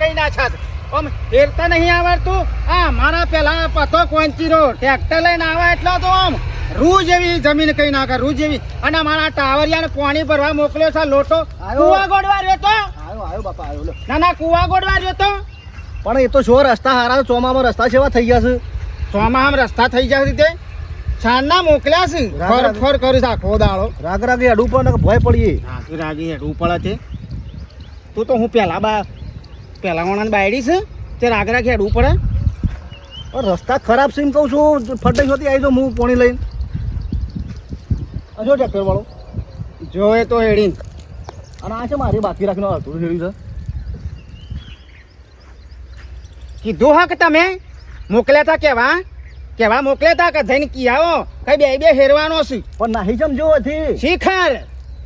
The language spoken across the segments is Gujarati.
કઈ ના છાત આમ હેરતા નહીં આવડતું. આ મારા પેલા પતો કોંચીરો ટ્રેક્ટર લઈને આવે એટલો તો આમ રૂ જેવી જમીન કઈ નાખે રૂ જેવી. અને મારા ટાવરિયાને પાણી ભરવા મોકલ્યો છે લોટો. કુવા ગોડવા રહ્યો તો? આવ્યો આવ્યો બાપા આવ્યો ના ના કુવા ગોડવા રહ્યો તો? પણ એ તો જો રસ્તા હારા છે, ચોમામાં રસ્તા સેવા થઈ ગયા છે. ચોમામાં આમ રસ્તા થઈ જાય તે? છાના મોકલ્યા છે. ફર. ફર કરીશ આખો દાડો. રાગ રાગે અડું પડે ભય પડીએ. રાગી હેડવું પડે છે. તું તો હું પેલા બા પેલા વણાને બાયડી છે તે રાગ ખેડવું પડે. રસ્તા ખરાબ છે એમ કહું છું. ફટાઈ જોતી આવી જાઉં હું પોણી લઈને. જો ટ્રેક્ટર વાળો જોએ તો હેડી અને આ છે મારી બાકી રાખીને અડધું હેડ્યું છે. કીધું હા કે તમે? મોકલ્યા તા કેવા? કેવા મોકલ્યા તા કે જઈને કી આવો કઈ બે બે હેરવાનો છે. પણ નાહી જમ જો હતી શીખર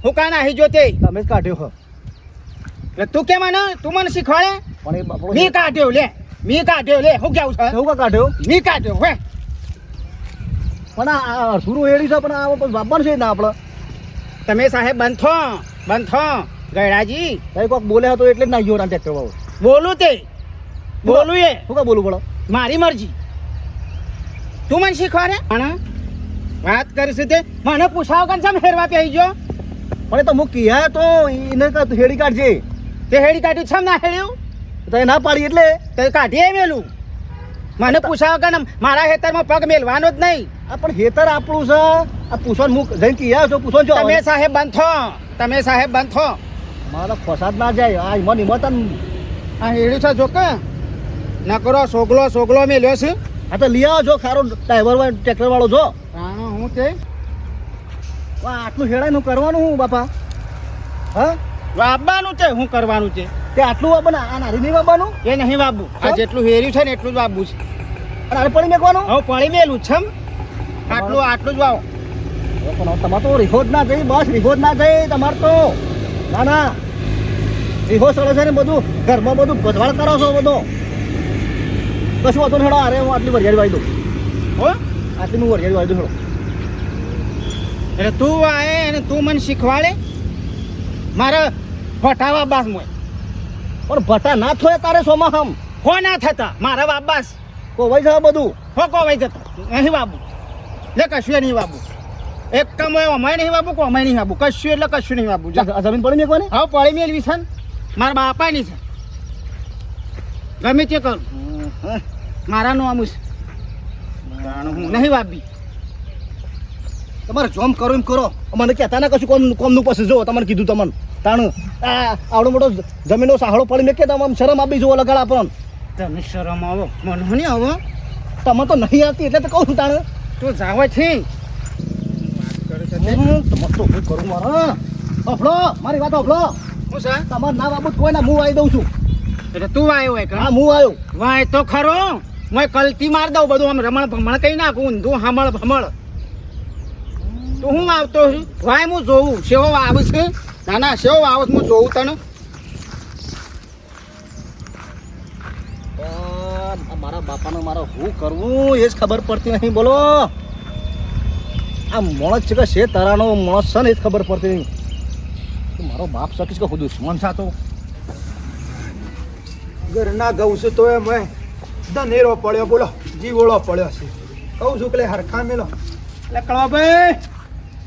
હું કા નાહી જોતે? તમે જ કાઢ્યો હ. તું કે મને તું મને શીખવાડે? પણ એ બાપડો મી કાઢ્યો લે મી કાઢ્યો લે હું કેવું છે? કેવું કાઢ્યો? મી કાઢ્યો હે. પણ આ- આ અડધું છે પણ આ પછી છે ના આપણે તમે સાહેબ બંધો બંધો ગયડાજી. કઈ કોક બોલ્યા હતો એટલે જ ગયો બોલું તે. બોલું એ. હું કા બોલું પડે મારી મરજી. તું મને શીખવાડે મને વાત કરીશું તે. મને પૂછાવ કે છે હેરવા પહેરી ગયો? પણ એ તો હું હે તો એને હેડી કાઢજે. તે હેડી કાઢ્યું છમ ના હેડ્યું? તો ના પાડી એટલે તે કાઢી મેલું. મને પૂછાવ કે મારા હેતરમાં પગ મેલવાનો જ નહીં. પણ હેતર આપણું છે. આ પૂછવાનું હું જઈને કહ્યા છો પૂછો છો તમે સાહેબ બંધો તમે સાહેબ બંધો મારા ફસાદ ના જાય. આ ઈમન ઈમત આ હેડ્યું છે જો કે. ન કરો સોગલો સોગલો મેલ્યો છે. હા તો લઈ આવો જો ખારો ડ્રાઈવર વાળો ટ્રેક્ટર વાળો જો. હા હું તે આટલું હેડાયનું કરવાનું હું બાપા? હા? વાબવાનું છે હું કરવાનું છે. તે આટલું વાપન આ નારી નહીં વાપવાનું એ નહીં વાબવું આ જેટલું હેર્યું છે ને એટલું જ વાબવું છે. અને પાણી મેકવાનું? હવે પડી મેલું છે આટલું આટલું જ વાવો. પણ તમારે તો રીહો ના થઈ બસ રીહો ના થઈ તમારે તો. ના ના. રીહો સડે છે ને બધું ઘરમાં બધું ભજવાડ કરો છો બધો. કશું હતું હેડો અરે હું આટલી વરિયાળી વાળી દઉં. હો? આટલી હું વરિયાળી વાળી દઉં હેડો. એટલે તું આવે અને તું મને શીખવાડે. મારે ફટાવા બાસ મોય પણ ભટા ના થોય તારે સોમાં હમ હો ના થતા. મારા બાબાસ કોવાઈ જવા બધું? હો કોવાઈ જતા. નહીં બાબુ. લે કશું નહીં બાબુ. એક કમાય અમાય નહીં બાબુ કો અમાય નહીં બાબુ. કશું એટલે કશું નહીં બાબુ. જમીન પડી મેકવાની? હા પડી મેળવી છે મારા બાપા બાપાની છે. ગમે તે કરું. મારા નું આમું છે હું નહીં બાબી. તમારે જોમ કરો એમ કરો. મને કહેતા ના કશું કોમ કોમનું પછી જો તમારે કીધું તમને. તાણ આ આવડો મોટો જમીનનો સહાડો પડી મેકે તમે આમ શરમ આપી જુઓ લગાડ આપણને તમે શરમ આવો. મને નહીં આવો. તમે તો નહીં આવતી એટલે તો કહું છું તાણ. તું જાવ છે. તમારે તો હું કરું મારા? અફળો મારી વાત અફળો. હું તમારે ના બાબત કોઈ ના હું આવી દઉં છું. એટલે તું આવ્યો હોય હા હું આવ્યો વાય. તો ખરો. હું કલતી માર દઉં બધું આમ રમણ ભમણ કઈ નાખું ઊંધું હમળ ભમળ. તો હું આવતો છું? ભાઈ હું જોઉં. સેવો આવે છે? ના ના સેવો આવે હું જોઉં તને. મારા બાપાનો મારો શું કરવું એ જ ખબર પડતી નહીં બોલો. આ માણસ છે કે છે તારાનો? માણસ છે ને એ જ ખબર પડતી નહીં. મારો બાપ શકીશ કે હું દુશ્મન સાતો ઘરના ઘઉં છે તો એમ ધનેરો પડ્યો બોલો. જીવોળો પડ્યો છે. કહું છું કે હરખા મેલો. એટલે કળવાભાઈ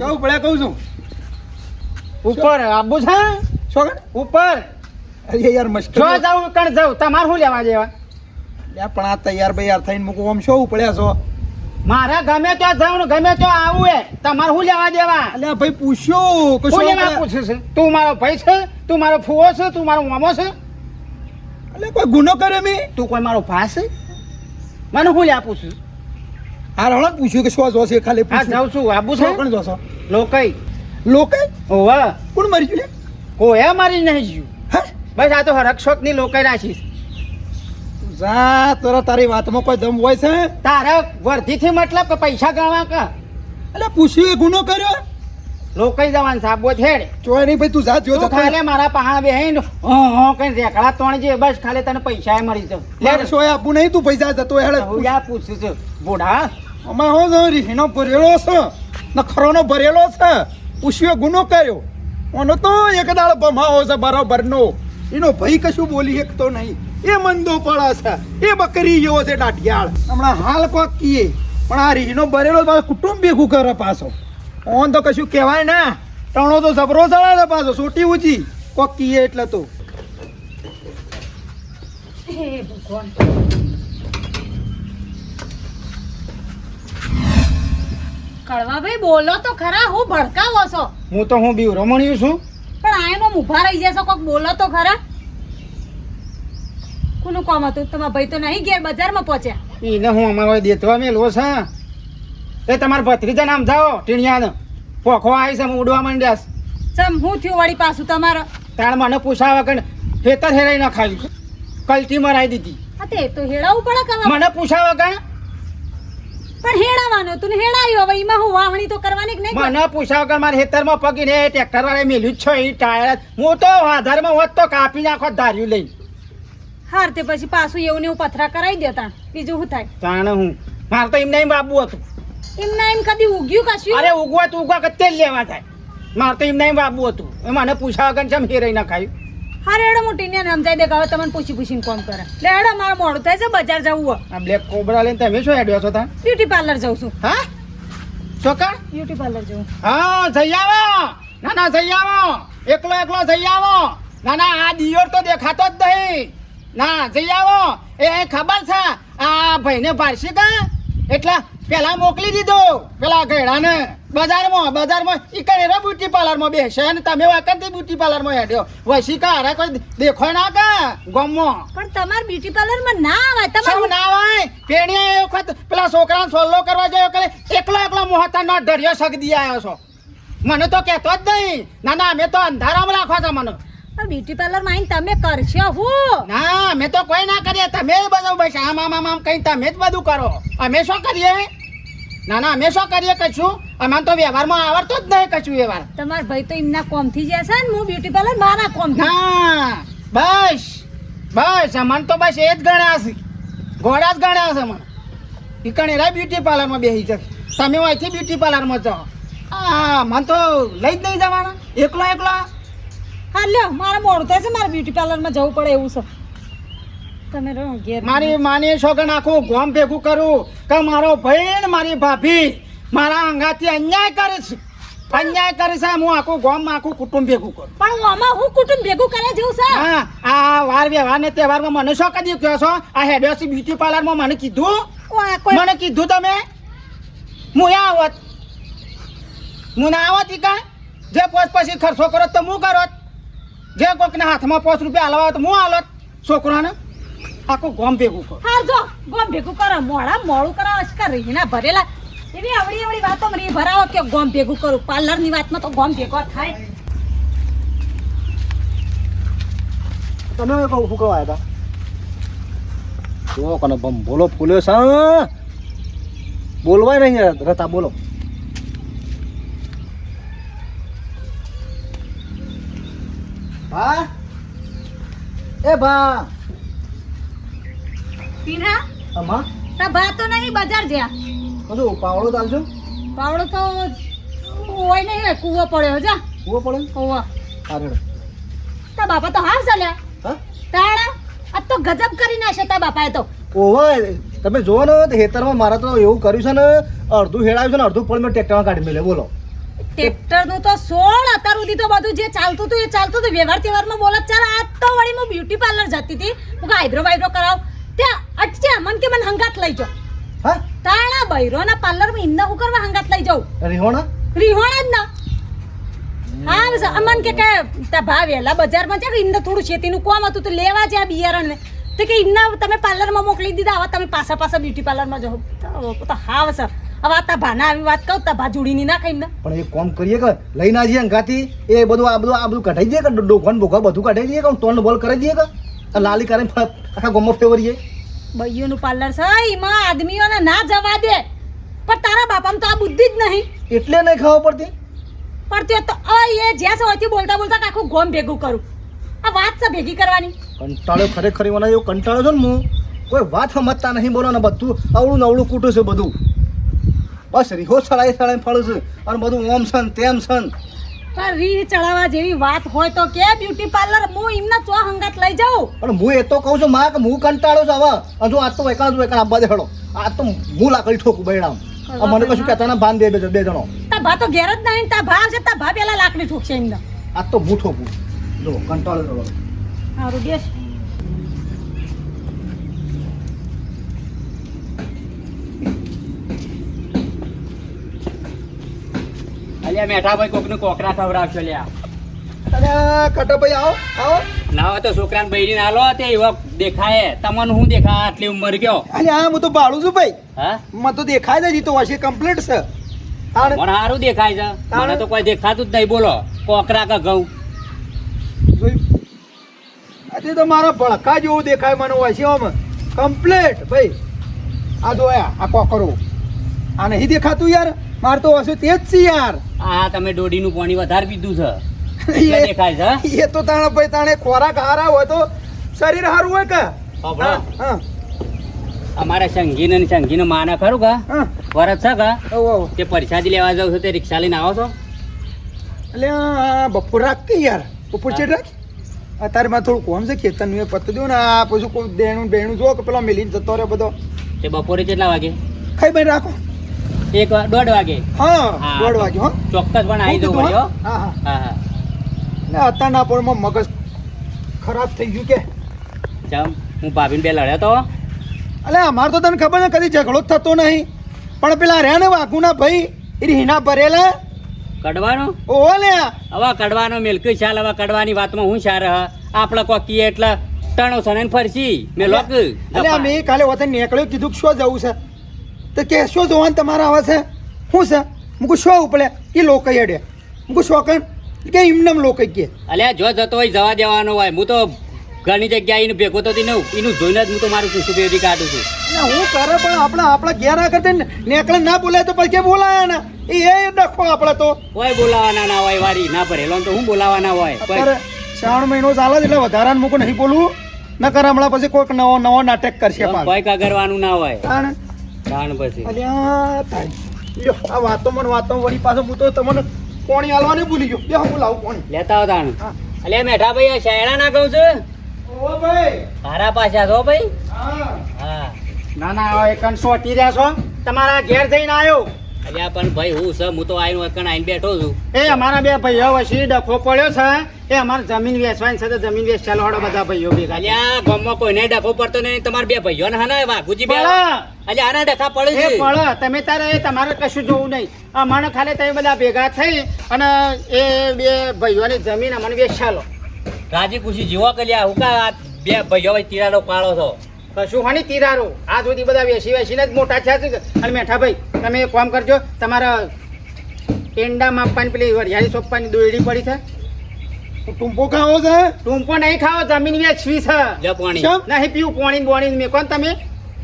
કેવું પડે કહું છું. ઉપર આબુ છે? શું કરે? ઉપર. અરે યાર જો મસ્કરી જાઉં કણ જાઉં તમારે શું લેવા જેવા? લે પણ આ તૈયાર બૈયાર થઈને મૂકું આમ શું પડ્યા છો? મારા ગમે તો જાઉં ગમે તો આવું એ. તમારે શું લેવા દેવા અલે ભાઈ પૂછ્યું શું લેવા પૂછે છે? તું મારો ભાઈ છે? તું મારો ફુવો છે? તું મારો મામો છે? અલે કોઈ ગુનો કર્યો મે? તું કોઈ મારો ભા છે? મને શું લે પૂછું હાર રણક પૂછ્યું કે શું જોશે ખાલી પૂછ્યું. જાઉં છું. આબુ છે? પણ જોશો લોકઈ લોકઈ ઓવા કોણ મરી ગયું કોઈ મારી નહીં હે? બસ આ તો હરક્ષોકની લોકઈ રાખીશ જા તોરા તારી વાતમાં કોઈ દમ હોય છે? તારા વર્ધીથી મતલબ કે પૈસા ગણવા કા? એટલે પૂછ્યું એ ગુનો કર્યો? લોકઈ જવાન સાબો થેડ ચોય નહીં ભાઈ તું જા જો ખાલે મારા પહાણ બેહીન હા હા કઈ રેકડા તોણ જે બસ ખાલી તને પૈસા એ મળી જાવ લે સોય આપું નહીં તું પૈસા જતો હેડે. હું યા પૂછું છું. બોડા અમાર હો જો રીનો ભરેલો છે. નખરોનો ભરેલો છે. પૂછ્યો ગુનો કર્યો. ઓનો તો એક દાળ ભમાવો છે બરોબરનો. એનો ભાઈ કશું બોલી શકતો નહીં. એ મંદો પડે છે. એ બકરી જેવો છે દાઢિયાળ. હમણાં હાલ કોક કીએ. પણ આ રીનો ભરેલો કુટુંબ ભેગું કરે પાછો. ઓન તો કશું કહેવાય ના. ટણો તો સબરો ચડે છે પાછો સોટી ઊંચી. કોક કીએ એટલે તો. કડવાભાઈ બોલો તો ખરા હું ભડકાવો છો? હું તો હું બીવ રમણીયું છું. પણ આયમાં ઊભા રહી જશો કોક બોલો તો ખરા. કોનું કામ હતું? તમારા ભાઈ તો નહીં ઘેર બજારમાં પહોંચ્યા? એને હું અમારો દેતવા મેલો છે. એ તમારા ભત્રીજા નામ જાઓ ટીણિયાને. પોખો આવી છે ઉડવા માંડ્યા સમ હું થયું વળી પાછું તમારો? તાણ મને પૂછાવા કે ખેતર હેરાઈ ના ખાયું કલટી મરાઈ દીધી. તે તો હેડાવું પડે કવા મને પૂછાવા કે પણ હેડાવાનું તું હેડાયો હવે એમાં હું વાવણી તો કરવાની કે નહીં મને પૂછાવ કે મારા હેતરમાં પગીને ટ્રેક્ટર વાળે મેલ્યું છે એ ટાયર. હું તો આધારમાં હોત તો કાપી નાખો ધાર્યું લઈ. હાર તે પછી પાછું એવું ને એવું પથરા કરાવી દેતા બીજું શું થાય? તાણ હું. મારે તો એમને એમ બાબુ હતું. એમના એમ કદી ઉગ્યું કશું? અરે ઉગવા તો ઉગવા કત્તે લેવા થાય. મારે તો એમને એમ બાબુ હતું. એ મને પૂછાવા કે ચમ હેરાઈ ના ખાયું હારે રેડો મોટી ને સમજાઈ દે હવે તમને પૂછી પૂછીને કોમ કરે. લેડો મારે મોડું થાય છે બજાર જવું આ બ્લેક કોબરા લઈને તમે શું હેડ્યો છો તા? બ્યુટી પાર્લર જઉં છું. હા? ચોકર બ્યુટી પાર્લર જવું હા જઈ આવો. ના ના જઈ આવો. એકલો એકલો જઈ આવો. ના ના આ દિયોર તો દેખાતો જ નહીં. ના જઈ આવો. એ ખબર છે? આ ભાઈને પારસી કા? એટલે પેલા મોકલી દીધો. પેલા ગયડાને બજારમાં બજારમાં ઈ કરે રે બ્યુટી પાર્લરમાં બેસે અને તમે વાકરથી બ્યુટી પાર્લરમાં હેડ્યો. વસી કા કોઈ દેખો ના કે ગમમાં પણ તમાર બ્યુટી પાર્લરમાં ના આવે. તમારું ના આવે? પેણીએ એ વખત પેલા છોકરાને સોલ્લો કરવા જયો કરે એકલો એકલો મોહતા નો ઢળ્યો સગદી આવ્યો છો. મને તો કહેતો જ નહીં. ના ના અમે તો અંધારામાં રાખો છો મને. બ્યુટી પાર્લરમાં માં તમે કરશો હું? ના મેં તો કોઈ ના કરીએ. તમે જ બધું બસ આમ આમ આમ કઈ તમે જ બધું કરો. અમે શું કરીએ? ના ના અમે શું કરીએ કશું? અમને તો વ્યવહારમાં આવડતો જ નહીં કશું વ્યવહાર. તમારા ભાઈ તો એમના કોમથી જશે ને? હું બ્યુટી પાર્લર મારા કોમ ના બસ બસ અમને તો બસ એ જ ગણ્યા છે. ઘોડા જ ગણ્યા છે મને. ઈ કણે રા બ્યુટી પાર્લરમાં બેસી છે. તમે અહીંથી બ્યુટી પાર્લરમાં જાઓ. હા મને તો લઈ જ નહીં જવાના. એકલો એકલો. હા લ્યો મારે મોડું થાય છે મારે બ્યુટી પાર્લરમાં જવું પડે એવું છે. તમે રહો ઘેર મારી માની છોકન આખું ગોમ ભેગું કરું કે મારો ભાઈ મારી ભાભી મારા અંગાથી અન્યાય કરે છે. અન્યાય કરે છે હું આખું ગોમ આખું કુટુંબ ભેગું કરું. પણ આમાં હું કુટુંબ ભેગું કરે જેવું છે? હા આ વાર વ્યવહાર ને તહેવારમાં મને શું કદી કહો છો? આ હેડ્યોસી બ્યુટી પાર્લરમાં મને કીધું? મને કીધું તમે? હું આ આવત. હું ના આવત ઈ કાં જે પોસ પછી ખર્ચો કરો તો હું કરત. જે કોકના હાથમાં પાંચ રૂપિયા હલવા તો હું હાલત. છોકરાને આખું ગોમ ભેગું કર. હા જો ગોમ ભેગું કરો. મોડા મોડું કરાવો અશકા રીના ભરેલા. એવી આવડી આવડી વાતો મને ભરાવો કે ગોમ ભેગું કરું. પાર્લરની વાતમાં તો ગોમ ભેગો થાય. તમે કહું શું કરવા આવ્યા જો કને બમ બોલો ફૂલ્યો સા બોલવાય નહીં રતા બોલો. હા એ ભા પીના અમા તા ભા તો નહીં બજાર જ્યાં. કશું પાવડો ચાલશો પાવડો તો હોય નહીં કૂવો પડ્યો જા. કૂવો પડે કૂવો. સારું તા બાપા તો હાવ ચાલ્યા. હા? તાણા? આ તો ગજબ કરી નાખશે તા બાપાએ તો. ઓવે તમે જોવો ને તો ખેતરમાં મારા તો એવું કર્યું છે ને અડધું હેડાવ્યું છે ને અડધું પણ મેં ટ્રેક્ટરમાં કાઢી મેલે બોલો. ટ્રેક્ટરનું તો સોળ અત્યાર સુધી તો બધું જે ચાલતું હતું એ ચાલતું હતું. વ્યવહાર તહેવારમાં બોલત ચાલ આજ તો વળી હું બ્યુટી પાર્લર જતી હતી. હું આઈબ્રો વાઈબ્રો કરાવ. ત્યાં અટચ્યા મન કે મને હંગાત લઈ જાઓ. હા? તાણા બૈરોના પાર્લરમાં એમને હું કરવા હંગાત લઈ જાઉં રીહોણા? રીહોણ જ ના. હા અમન કે કે તા ભાવ વેલા બજારમાં છે કે એમને થોડું ખેતીનું કોમ હતું તો લેવા જ્યાં બિયારણ ને તો કે એમને તમે પાર્લરમાં મોકલી દીધા હવે તમે પાછા પાછા બ્યુટી પાર્લરમાં જાઓ. તો તો હા સર હવે આ તા ભાના આવી વાત કહું તા ભા જોડીની ના ખાઈ પણ એ કોમ કરીએ કે લઈને આવીએ અંગાથી એ બધું આ બધું આ બધું કઢાઈ દઈએ કે ડોઘન બોઘા બધું કઢાઈ દઈએ કે તોંડ બોલ કરી દઈએ કે? લાલી કરે આખા ગમો ફેવરીએ. બૈયોનું પાર્લર છે. એમાં આદમીઓને ના જવા દે. પણ તારા બાપામાં તો આ બુદ્ધિ જ નહીં. એટલે નહીં ખાવા પડતી? પણ તે અ એ જ્યાં સૌથી બોલતા બોલતા આખું ગોમ ભેગું કરું. આ વાત છે ભેગી કરવાની. કંટાળો ખરેખર મને એવો કંટાળો છે ને હું. કોઈ વાત સમજતા નહીં બોલો ને બધું. અવળું નવળું કૂટું છે બધું. બસ રીહો સળાઈ સળાઈ ફળું છે. અને બધું ઓમ છે તેમ છે રી ચડાવવા જેવી વાત હોય તો કે બ્યુટી પાર્લર હું એમના ચો હંગાત લઈ જાઉં? પણ હું એ તો કહું છું માં કે હું કંટાળો છું હવે. હજુ આ તો એકાદ એકાદ આબા દે હડો આ તો હું લાકડી ઠોકું બૈરામ. મને કશું કહેતા ના ભાન દે બે બે જણો. તા ભા તો ઘેર જ નહીં તા ભા છે તા ભા પેલા લાકડી ઠોકશે એમને. આ તો હું ઠોકું. જો કંટાળો છો સારું બેસ. અલ્યા મેઠા ભાઈ કોકને કોકરા ખવડાવશો લ્યા. અને કટાભાઈ આવો આવો. ના તો છોકરાને બૈરી ના લો તે એવા દેખાય. તમને હું દેખાય આટલી ઉંમર ગયો? અરે આ હું તો ભાડું છું ભાઈ. હા? મને તો દેખાય જ જીતો હશે કમ્પ્લીટ છે. સારું દેખાય છે. મને તો કોઈ દેખાતું જ નહીં બોલો. કોકરા કે ઘઉં? અત્યારે તો મારા ભડકા જેવું દેખાય મને આમ કમ્પ્લીટ ભાઈ. આ જોયા આ કોકરો. આ નહીં દેખાતું યાર. મારે તો હશે તે જ છે યાર. આ તમે દોડીનું પાણી વધારે પીધું છે. દેખાય છે એ તો તાણે ભાઈ તાણે ખોરાક હારા હોય તો શરીર હારું હોય કે? હા અમારા સંગીને ને સંગીને માને ખરું કા? વરત છે કા? તે પરસાદી લેવા જાવ છો તે રિક્ષા લઈને આવો છો? એટલે બપોર રાખ કે યાર? બપોર ચેટ રાખ? અત્યારે માં થોડું કોમ છે ખેતરનું એ પતું દઉં ને આ પછી કોઈ દેણું બેણું જો કે પેલો મેલીને જતો રહ્યો બધો. તે બપોરે કેટલા વાગે? ખાઈ ભાઈ રાખો. એક દોઢ વાગે. હા દોઢ વાગે હો. ચોક્કસ પણ આવી જવું હું. પડ્યો હા. હા હા. ને અત્યારના પોળમાં મગજ ખરાબ થઈ ગયું કે? ચમ હું ભાભીને બે લડ્યો તો. અલે અમારે તો તને ખબર ને કદી ઝઘડો થતો નહીં. પણ પેલા રહ્યા ને વાઘુના ભાઈ એ હિના ભરેલા? કડવાનો? લે. હવે કડવાનો મિલ્ક ચાલ હવે કડવાની વાતમાં હું હ? આપણે કોકીએ એટલે ટણો સને ફરસી. મેં લોક અલે અમે કાલે વતન નીકળ્યો કીધું શું જવું છે? તો કે શું જોવાનું તમારા આવે છે? શું છે? મૂકું શું ઉપડે એ લોકો અડે. મૂકું શોકન કે એમને લોકો કે અલ્યા જો જતો હોય જવા દેવાનો હોય હું તો ઘણી જગ્યાએ એનું ભેગો તો નહીં એનું જોઈને જ હું તો મારું કુસુ બેરી કાઢું છું. હું કરે પણ આપણા આપણા ઘેર આગળ થઈને નેકળે ના બોલાય તો પછી બોલાયા ના એ એ ડખો આપણે તો. કોઈ બોલાવાના ના હોય વાડી ના ભરેલો ને તો હું બોલાવાના હોય? શ્રાવણ મહિનો ચાલે એટલે વધારાને મૂકું નહીં બોલવું. કરે હમણાં પછી કોઈક નવો નવો નાટક કરશે. કોઈ કગરવાનું ના હોય. તાણ પછી. અલ્યા. લ્યો, આ વાતો મને વાતો વળી પાછો હું તો તમને પોણી આલવાને ભૂલી ગયો. લ્યો હું લાવું પોણી. લેતા આવો તાણ. અલ્યા મેઠા ભાઈ આ શાયરા ના કહું છું? ઓ ભાઈ. મારા પાછા છો ભાઈ? હા. હા. ના ના એકન સોટી રહ્યા છો. તમારા ઘેર જઈને આવ્યો અલ્યા પણ ભાઈ હું છે હું તો આઈનો એકન આઈને બેઠો છું. એ અમારા બે ભાઈઓ વસી ડખો પડ્યો છે? એ અમારે જમીન વેચવાની છે તો જમીન વેચ ચાલો બધા ભાઈઓ ભેગા અલ્યા ગામમાં કોઈને ડખો પડતો નહીં તમારા બે ભાઈઓ ને હા વાઘુજી બે? પડે. અલ્યા આના ડખા પડે છે. પળ તમે તારે એ તમારે કશું જોવું નહીં. અમારે ખાલી તમે બધા ભેગા થઈ અને એ બે ભાઈઓની જમીન અમને વેચાલો. રાજી ખુશી જીવો કલ્યા હું કા બે ભાઈઓ ભાઈ તિરાડો પાડો છો? કશું હોય તીરારો આ સુધી બધા વેસી વેસીને જ મોટા છે અને મેઠા ભાઈ તમે એક કામ કરજો તમારા પેંડા માપવાની પેલી વરિયાળી સોંપવાની દોયડી પડી છે. ટૂંપો ખાવો છે? ટૂંપો નહીં ખાવો જમીન વેચવી છે? નહીં પીવું પાણી બોણી મેં કોણ તમે.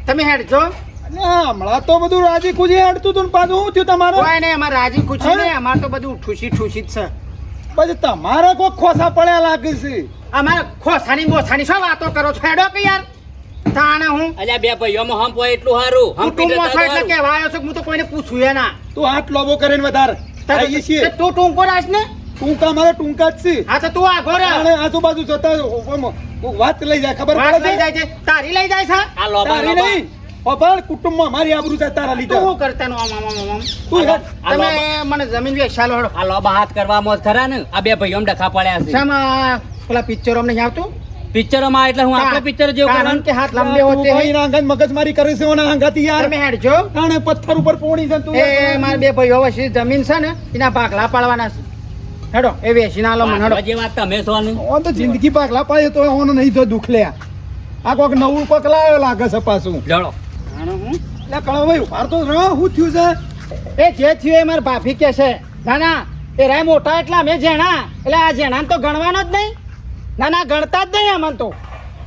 તમે હેડજો. અલ્યા, હમણાં તો બધું રાજી ખુશી હેડતું હતું પાછું શું થયું તમારું? કોઈ નહીં અમારે રાજી ખુશી નહીં અમારે તો બધું ઠુસી ઠુસી જ છે. પછી તમારે કોઈ ખોસા પડ્યા લાગે છે? અમારે ખોસાની મોસાની શું વાતો કરો છો? હેડો કે યાર. તાણે હું? અલ્યા બે ભાઈઓમાં હમ હોય એટલું સારું હમ તું છો એટલે સારું. છું હું તો કોઈને પૂછું એ ના. તું હાથ લોબો કરીને વધારે. તારી છીએ. તો તું ટૂંકો રાખ ને? ટૂંકા મારે ટૂંકા જ છે. હા તો તું આગો રે. અને આજુબાજુ જતા વાત લઈ જાય ખબર પડે લઈ જાય છે. તારી લઈ જાય છે? આ લોબા તારી નહીં. અભાર કુટુંબમાં મારી આબરૂ છે તારા લીધે. શું કરતા નું આમ આમ આમ તું તમે મને જમીન વેચાલો હળો આ લોબા હાથ કરવામાં ખરા ને. આ બે ભાઈઓ ડખા પડ્યા છે. શામાં પેલા પિક્ચરો નહીં આવતું? પિક્ચરોમાં એટલે હું આપણે પિક્ચર જેવું કારણ કે હાથ લાંબે હોતે ભાઈ ના અંગાત મગજમારી કરે છે ઓના અંગાથી યાર. તમે હેડજો. તાણે પથ્થર ઉપર પોણી છે તું એ મારા બે ભાઈઓ હવે જમીન છે ને એના ભાગલા પાડવાના છે. હેડો એ વેચી ના લો મને હેડો. જે વાત તમે છો ને? ઓ તો જિંદગી પાકલા પાડે તો ઓન નહીં તો દુખ લે. આ કોક નવું કોક લાવ્યો લાગે છે પાછું. લડો હું એટલે કળો ભાઈ ઉભાર તો રહો. શું થયું છે? એ જે થયું એ મારા ભાભી કે છે. ના ના, એ રાય મોટા એટલા અમે જેણા. એટલે આ જેણા તો ગણવાનો જ નહીં. ના ના, ગણતા જ નહીં અમન તો.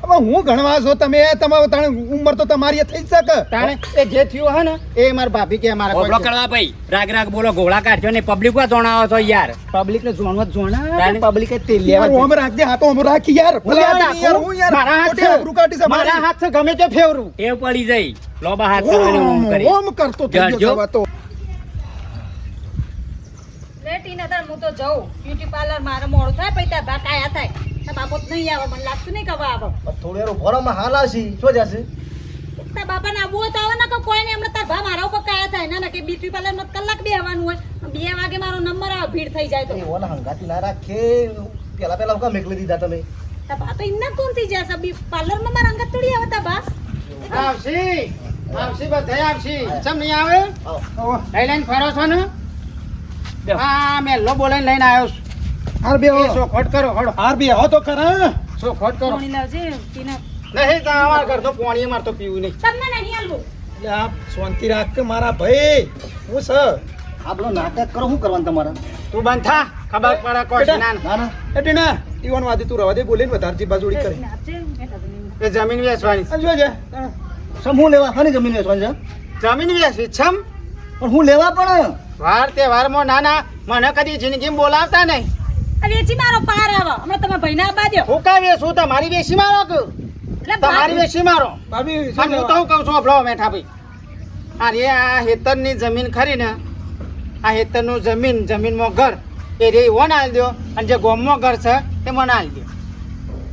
હવે હું ગણવા છો તમે? તમારો તાણે ઉંમર તો તમારી થઈ શકે. તાણે એ જે થયું હે ને એ મારા ભાભી કે મારા ઓબળો કરવા ભાઈ. રાગ રાગ બોલો ગોળા કાઢજો ને પબ્લિક વા જોણાવો છો યાર. પબ્લિક ને જોણવા જોણા પબ્લિક તે લેવા ઓમ રાખજે હાથો ઓમ રાખી યાર. ભલે યાર હું યાર મારા હાથ આબરૂ કાઢી છે મારા. હાથ ગમે તે ફેવરું. એ પડી જઈ. લોબા હાથ કરવાની ઓમ કરી. ઓમ કરતો થઈ ગયો તો. લેટી ના તાર હું તો જવું બ્યુટી પાર્લર મારે મોડું થાય પછી તાર બા કાયા થાય. બાપો નહીં આવે મને લાગતું નહીં કે હવે આવે. થોડી વાર ભોરામાં હાલ આવશે શું જશે તાર બાપાને આવવું હોય તો આવે ના કે કોઈ નહીં હમણાં તાર ભા મારા ઉપર કાયા થાય. ના ના કે બ્યુટી પાર્લરમાં કલાક બે આવવાનું હોય બે વાગે મારો નંબર આવે ભીડ થઈ જાય તો. એ ઓલા હંગાતી ના રાખે. પેલા પેલા હું કામ એકલી દીધા તમે? તાર બા તો એમના કોણ થઈ જશે બી પાર્લરમાં મારા અંગત થોડી આવે તાર બા આવશે આવશે બધા આવશે. ચમ નહીં આવે? આવો લઈ લઈને ફરો છો ને. હા મેં લો બોલાઈને લઈને આવ્યો છું. હાર બે હો સો ખોટ કરો હાર બે હો તો ખરા. સો ખોટ કરો. પાણી લાવજે પીને. નહીં તો અમાર ઘર તો પાણી અમાર તો પીવું નહીં. તમને નહીં આલવું. એટલે આ શાંતિ રાખ કે મારા ભાઈ. હું સર આપણો નાટક કરો શું કરવાનું તમારે? તું બંધ થા. ખબર પડે કોઈ ના ના. ના એટલે ના ઈવન વાદી તું રવા દે બોલીને વધારતી બાજુડી કરી. એ જમીન વેચવાની. જોજે સમ હું લેવા હાની જમીન વેચવાની છે? જમીન વેચવી છમ. પણ હું લેવા પણ. વાર તહેવારમાં નાના મને કદી જિંદગીમાં બોલાવતા નહીં. વેચી મારો પાર આવો. હમણાં તમે ભાઈના બાજ્યો હું કા વેચું તમારી વેચી મારો કે? એટલે તમારી વેચી મારો. ભાભી હું તો હું કહું છું અભળો મેઠા ભાઈ અરે આ હેતરની જમીન ખરી ને આ હેતરનું જમીન જમીનમાં ઘર એ રે ઓન આલી દો અને જે ગોમમાં ઘર છે તે મને આલી દો.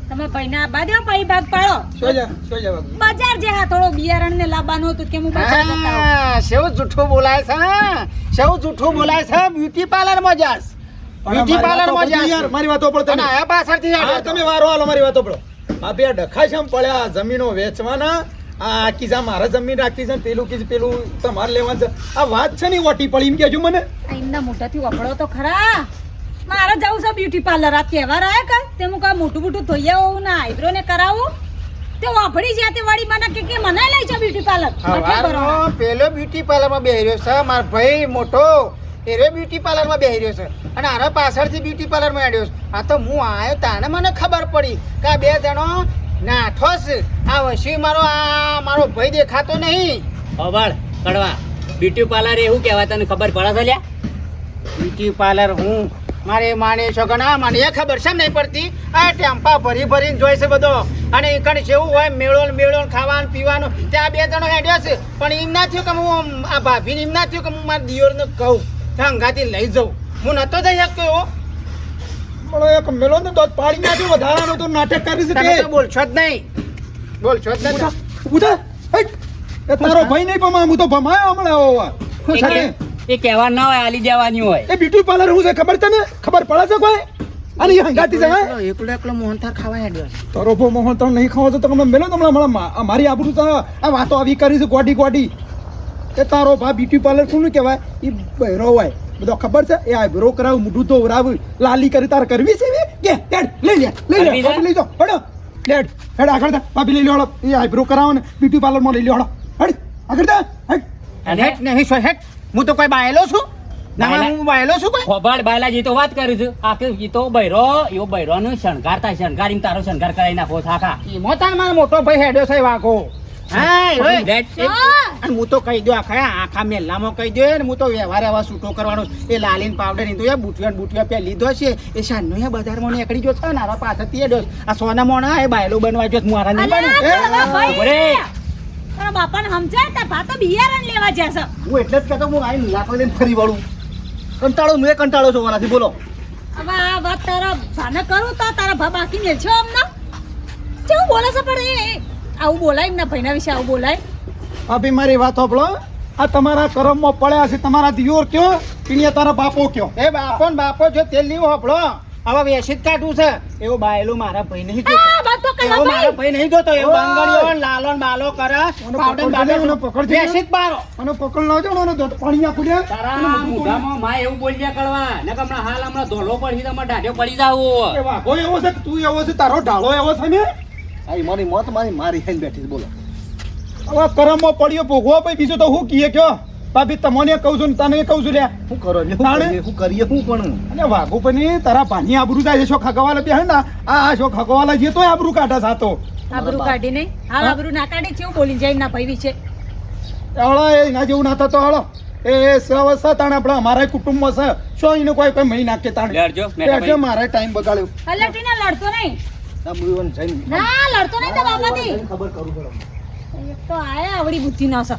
તમે ભાઈને આપવા દો પછી ભાગ પાડો. સોજા જા બાજાર બજાર જે હા થોડો બિયારણ ને લાવવાનું હતું કે હું બજાર જતા સેવું જૂઠું બોલાય છે હા. સેવું જૂઠું બોલાય છે બ્યુટી પાર્લરમાં જાસ બ્યુટી પાર્લરમાં યાર મારી વાતો પર તમે આ પાછળથી હા તમે વારો હાલો મારી વાતો પર આ ડખા છે પડ્યા જમીનો વેચવાના આ આખી જા મારે જમીન રાખી છે પેલું કીધું પેલું તમારે લેવાનું છે. આ વાત છે ને ઓટી પડી એમ કેજો મને. આ એમના મોઢાથી વપડો તો ખરા. મારે જવું છે બ્યુટી પાર્લર. આ તહેવાર આવે કે? તે હું કા મોટું મોટું ધોઈ આવું ને આઈબ્રો ને કરાવું? તે વાપડી જ્યાં તે વાળી મને કે કે મને લઈ જાઓ બ્યુટી પાર્લર. પેલો બ્યુટી પાર્લરમાં બેહી રહ્યો છે મારો ભાઈ મોટો. એરે બ્યુટી પાર્લરમાં બેહી રહ્યો છે. અને આરા પાછળથી બ્યુટી પાર્લરમાં આડ્યો છે. આ તો હું આવ્યો તાને મને ખબર પડી કે આ બે જણો નાઠો છે આ વસી મારો આ મારો ભાઈ દેખાતો નહીં. અવાળ કડવા. બ્યુટી પાર્લર એવું કહેવાય તને ખબર પડે છે લ્યા? બ્યુટી પાર્લર હું? મારે માને છો કે ના મને એ ખબર છે નહીં પડતી. આ ટેમ્પા ભરી ભરીને જોઈ છે બધો. અને એ કણ જેવું હોય મેળો મેળો ખાવાનું પીવાનું ત્યાં બે જણો હેડ્યા છે. પણ એમ ના થયું કે હું આ ભાભીને એમ ના થયું કે હું મારા દિયોરને કહું. હંગાથી લઈ જાઉં. હું નતો જઈ શકતો એવો મળો એક મેલો ને દોત પાડી નાખ્યો વધારાનો તો નાટક કરી છે તમે તો બોલશો જ નહીં. બોલશો જ નહીં. ઉઠા, એ તારો ભાઈ નહીં પમા હું તો ભમાયો હમણાં આવો આ. શું એ કહેવા ના હોય આલી જવાની હોય. એ બ્યુટી પાર્લર હું છે ખબર તને? ખબર પડે છે કોઈ? અને એ હંગાતી છે એકલો- એકલો મોહન થાર ખાવા હેડ્યો તારો ભો મોહન તમે નહીં ખાવો તો તમે મેલો તમને મારી આબરૂ તો આ વાતો આવી કરી છે ગોડી ગોડી. એ તારો ભા બ્યુટી પાર્લર કોનું કહેવાય? એ બહેરો હોય. બધો ખબર છે? એ આઈબ્રો કરાવ મોઢું તો ઉરાવ લાલી કરી તારે કરવી છે કે હેડ લઈ લે લઈ લે ભાભી લઈ જાઓ હડો હેડ હેડ આગળ થા. ભાભી લઈ લો હડો. એ આઈબ્રો કરાવો ને બ્યુટી પાર્લરમાં લઈ લો હડો. હડ આગળ થા હેડ. હેટ નહીં સો હેટ હું તો કોઈ બાયલો છું? ના હું બાયલો છું કોઈ? ખોબાડ બાયલાજી તો વાત કરું છું. આ કે ઈ તો બૈરો એવો બૈરોનો શણગાર થાય શણગારીને તારો શણગાર કરાવી નાખો આખા મારો મોટો ભાઈ હેડ્યો છે વાઘો. હા તો કહી દો આખા આખા મેલામાં કહી દો ને હું તો વ્યવહાર એવા છૂટો કરવાનો એ લાલીન પાવડર તો એ બુટિયા ને બુટિયા પે લીધો છે. એ શાનનો એ બજારમાં નીકળી ગયો છે નારા પાછળથી એ આ સોના મોણા એ બાયલો બનવા જો મારા નહીં બને. તારા ભાઈ. ઉભરે. તારા બાપાને સમજાય? તાર ભા તો બિયારણ લેવા જશે હું એટલે જ કહેતો હું આઈને લાકડો લઈને ફરી વળું. કંટાળો મેં કંટાળો છું મારાથી બોલો. હવે આ વાત તારા ભાને કરું તો તારા ભા બાકી મેલ છો અમને કેવું બોલે છે પણ એ એ? આવું બોલાય એમના ભાઈના વિશે આવું બોલાય. અભી મારી વાત સાંભળો. આ તમારા કરમમાં પડ્યા છે તમારા દિયોર કયો પીણીએ તારા બાપો કયો? એ બાપો ને બાપો જો તેલ લીધું હોપળો હવે વેસી કાઢવું છે. એવું બાયલું મારા ભાઈ નહીં જોતો. આ વાત એવો કલા ભાઈ. નહીં જોતો. એવો બંગડીઓ લાલો ને બાલો કરે. પાવડર ને બાવડર પકડજે. વેસી બારો અને પકડ ને અને દોઢ પાણી આપું લે તારા મોઢામાં માં એવું બોલ્યા કરવા ને કે હમણાં હાલ હમણાં ધોલો પડી તમારે દાઢો પડી જાવ એ વાઘો એવો છે તું એવો છે તારો ઢાળો એવો છે ને? આ મારી મોત મારી મારી ખાઈને બેઠી છે બોલો. હવે કરમમાં પડ્યો ભોગવો પછી બીજું તો હું કીએ કયો? ભાભી તમને કહું છું તને કહું છું લ્યા શું કરો શું તાણે? કરીએ શું કરીએ શું પણ. અને વાઘુ પણ તારા ભાની આબરૂ જાય છો ખગવાલા બે હે ને? આ આ છો ખગવાલા જે તો આબરૂ કાઢા સાતો આબરૂ કાઢી નહીં હાલ આબરૂ ના કાઢે કેવું બોલી જાય ના ભાઈ વિશે હળો એ ના જેવું ના થતો હળો. એ એ સવ તાણે આપણે અમારા કુટુંબમાં છે. શું એને કોઈ કોઈ મહી નાખે તાણે? મારે ટાઈમ બગાડ્યો. હલટીને લડતો નહીં. મુરીવન જઈને ના લડતો નહીં તો બાપાથી. ખબર કરું પડે એક તો આયા આવડી બુદ્ધિ ના છે.